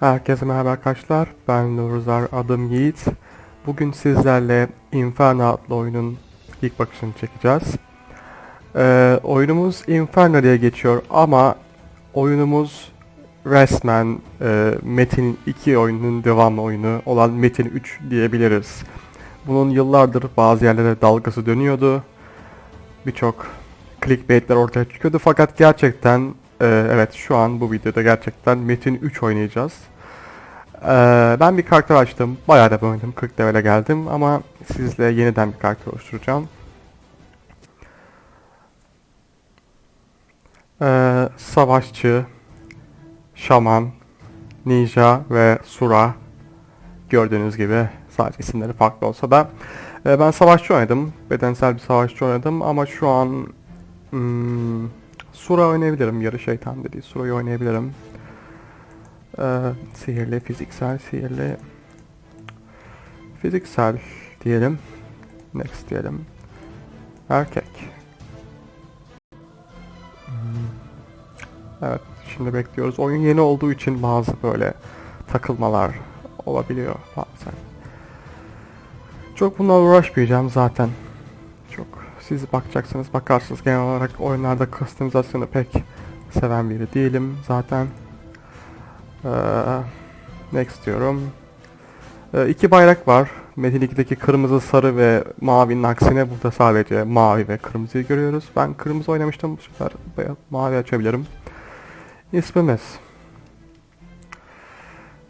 Herkese merhaba arkadaşlar. Ben Nuruzar, adım Yiğit. Bugün sizlerle Inferno adlı oyunun ilk bakışını çekeceğiz. Ee, oyunumuz Inferno diye geçiyor ama oyunumuz resmen e, Metin 2 oyununun devamlı oyunu olan Metin 3 diyebiliriz. Bunun yıllardır bazı yerlere dalgası dönüyordu. Birçok clickbaitler ortaya çıkıyordu fakat gerçekten e, evet şu an bu videoda gerçekten Metin 3 oynayacağız. E, ben bir karakter açtım. Bayağı da oynadım. 40 level'e geldim ama sizle yeniden bir karakter oluşturacağım. E, savaşçı, şaman, ninja ve sura gördüğünüz gibi sadece isimleri farklı olsa da e, ben savaşçı oynadım. Bedensel bir savaşçı oynadım ama şu an hmm, Sura oynayabilirim. Yarı şeytan dediği Sura'yı oynayabilirim. Ee, sihirli, fiziksel, sihirli. Fiziksel diyelim. Next diyelim. Erkek. Hmm. Evet, şimdi bekliyoruz. Oyun yeni olduğu için bazı böyle takılmalar olabiliyor bazen. Çok bunlarla uğraşmayacağım zaten. Siz bakacaksınız bakarsınız genel olarak oyunlarda customizasyonu pek seven biri değilim zaten. Ee, next diyorum. Ee, iki bayrak var. Metin 2'deki kırmızı, sarı ve mavinin aksine burada sadece mavi ve kırmızıyı görüyoruz. Ben kırmızı oynamıştım bu sefer mavi açabilirim. İsmimiz.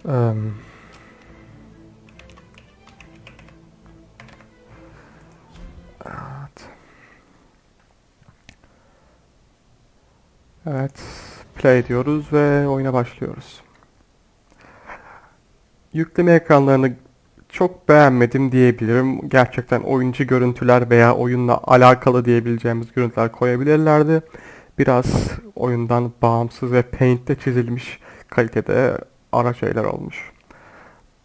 Eee Evet. Play diyoruz ve oyuna başlıyoruz. Yükleme ekranlarını çok beğenmedim diyebilirim. Gerçekten oyuncu görüntüler veya oyunla alakalı diyebileceğimiz görüntüler koyabilirlerdi. Biraz oyundan bağımsız ve Paint'te çizilmiş kalitede ara şeyler olmuş.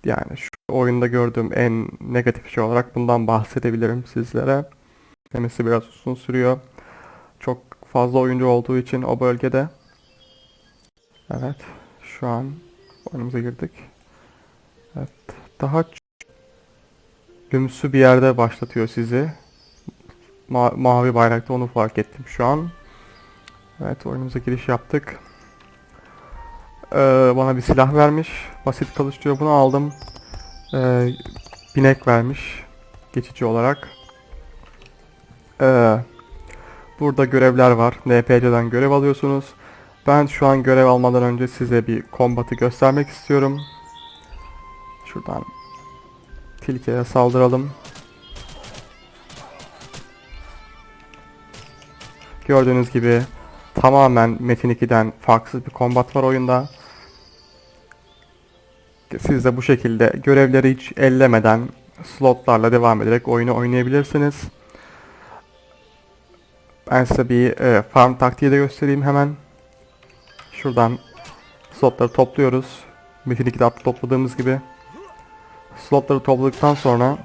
Yani şu oyunda gördüğüm en negatif şey olarak bundan bahsedebilirim sizlere. Demesi biraz uzun sürüyor. Çok fazla oyuncu olduğu için o bölgede. Evet. Şu an oyunumuza girdik. Evet. Daha lümsü bir yerde başlatıyor sizi. Ma- mavi bayrakta onu fark ettim şu an. Evet oyunumuza giriş yaptık. Ee, bana bir silah vermiş. Basit kılıç diyor. Bunu aldım. Ee, binek vermiş. Geçici olarak. Ee, burada görevler var. NPC'den görev alıyorsunuz. Ben şu an görev almadan önce size bir kombatı göstermek istiyorum. Şuradan tilkiye saldıralım. Gördüğünüz gibi tamamen Metin 2'den farksız bir kombat var oyunda. Siz de bu şekilde görevleri hiç ellemeden slotlarla devam ederek oyunu oynayabilirsiniz. Ben size bir e, farm taktiği de göstereyim hemen. Şuradan slotları topluyoruz. Metin 2'de atlı topladığımız gibi. Slotları topladıktan sonra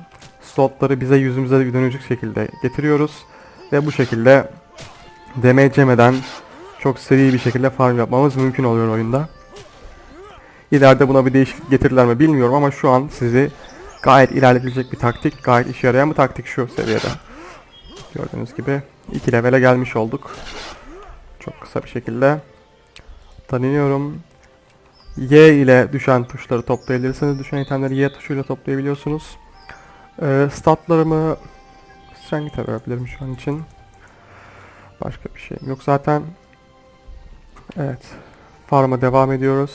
slotları bize yüzümüze dönecek şekilde getiriyoruz. Ve bu şekilde damage yemeden çok seri bir şekilde farm yapmamız mümkün oluyor oyunda. İleride buna bir değişiklik getirirler mi bilmiyorum ama şu an sizi gayet ilerletecek bir taktik, gayet işe yarayan bir taktik şu seviyede. Gördüğünüz gibi 2 levele gelmiş olduk. Çok kısa bir şekilde. Tanıyorum. Y ile düşen tuşları toplayabilirsiniz. Düşen itemleri Y tuşuyla toplayabiliyorsunuz. Ee, statlarımı Strength'e verebilirim şu an için. Başka bir şeyim yok zaten. Evet. Farm'a devam ediyoruz.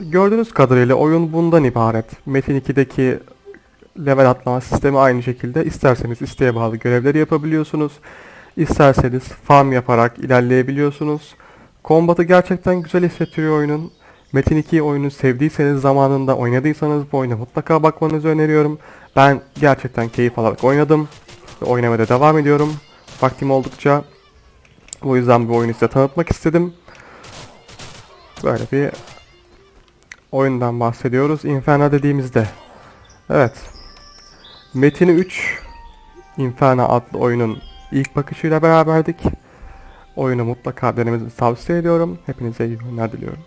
Gördüğünüz kadarıyla oyun bundan ibaret. Metin 2'deki level atlama sistemi aynı şekilde. İsterseniz isteğe bağlı görevleri yapabiliyorsunuz. İsterseniz farm yaparak ilerleyebiliyorsunuz. Kombatı gerçekten güzel hissettiriyor oyunun. Metin 2 oyunu sevdiyseniz zamanında oynadıysanız bu oyuna mutlaka bakmanızı öneriyorum. Ben gerçekten keyif alarak oynadım. Ve oynamaya devam ediyorum. Vaktim oldukça. O yüzden bu oyunu size tanıtmak istedim. Böyle bir oyundan bahsediyoruz. Inferno dediğimizde. Evet. Metin 3 Inferno adlı oyunun ilk bakışıyla beraberdik. Oyunu mutlaka denemenizi tavsiye ediyorum. Hepinize iyi günler diliyorum.